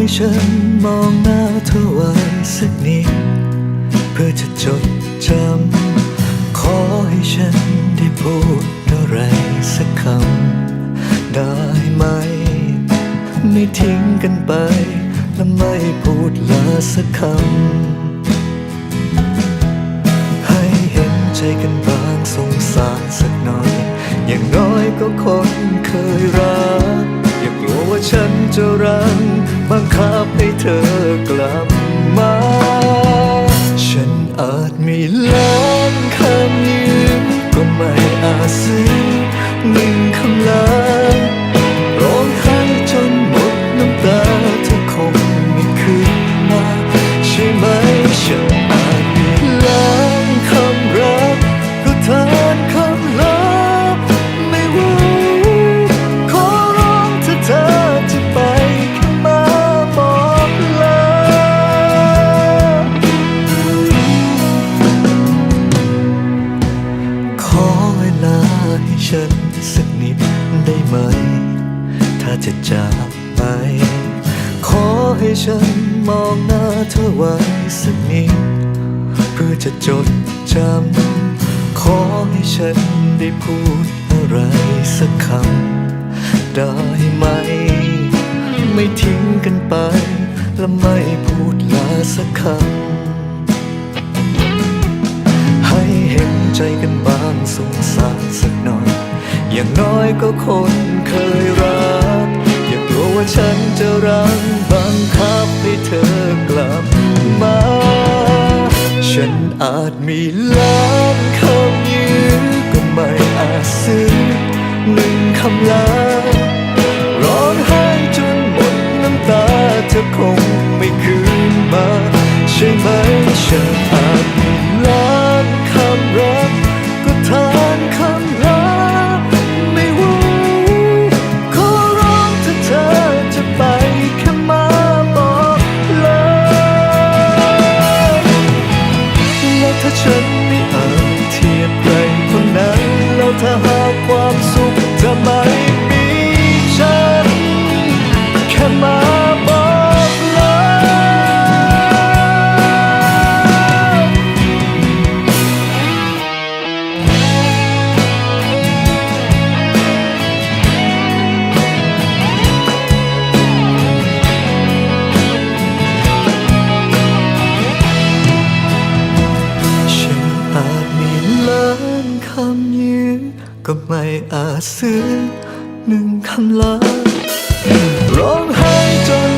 ให้ฉันมองหน้าเธอไว้สักนิดเพื่อจะจดจำ ขอให้ฉันได้พูดอะไรสักคำ ได้ไหม ไม่ทิ้งกันไป และไม่พูดลาสักคำ ให้เห็นใจกันบ้างสงสารสักหน่อย อย่างน้อยก็คนเคยรัก อย่ากลัวว่าฉันจะรัง บังคับให้เธอกลับมา ฉันอาจมีล้ว ให้ฉันสักนิดได้ไหม ถ้าจะจากไป ขอให้ฉันมองหน้าเธอไว้สักนิด เพื่อจะจดจำ ขอให้ฉันได้พูดอะไรสักคำได้ไหม ไม่ทิ้งกันไป และไม่พูดลาสักคำ ใจกันบ้างสงสารสักหน่อย อย่างน้อยก็คนเคยรัก อย่ากลัวว่าฉันจะรังบังคับให้เธอกลับมา ฉันอาจมีล้านคำยืนก็ไม่อาจซื้อหนึ่งคำลาร้องไห้จนหมดน้ำตาเธอคงไม่คืนมา ใช่ไหมฉันอาจ แล้วถ้าือก็ไม่อาจซื้อหนึ่งคำลาร้องไห้จน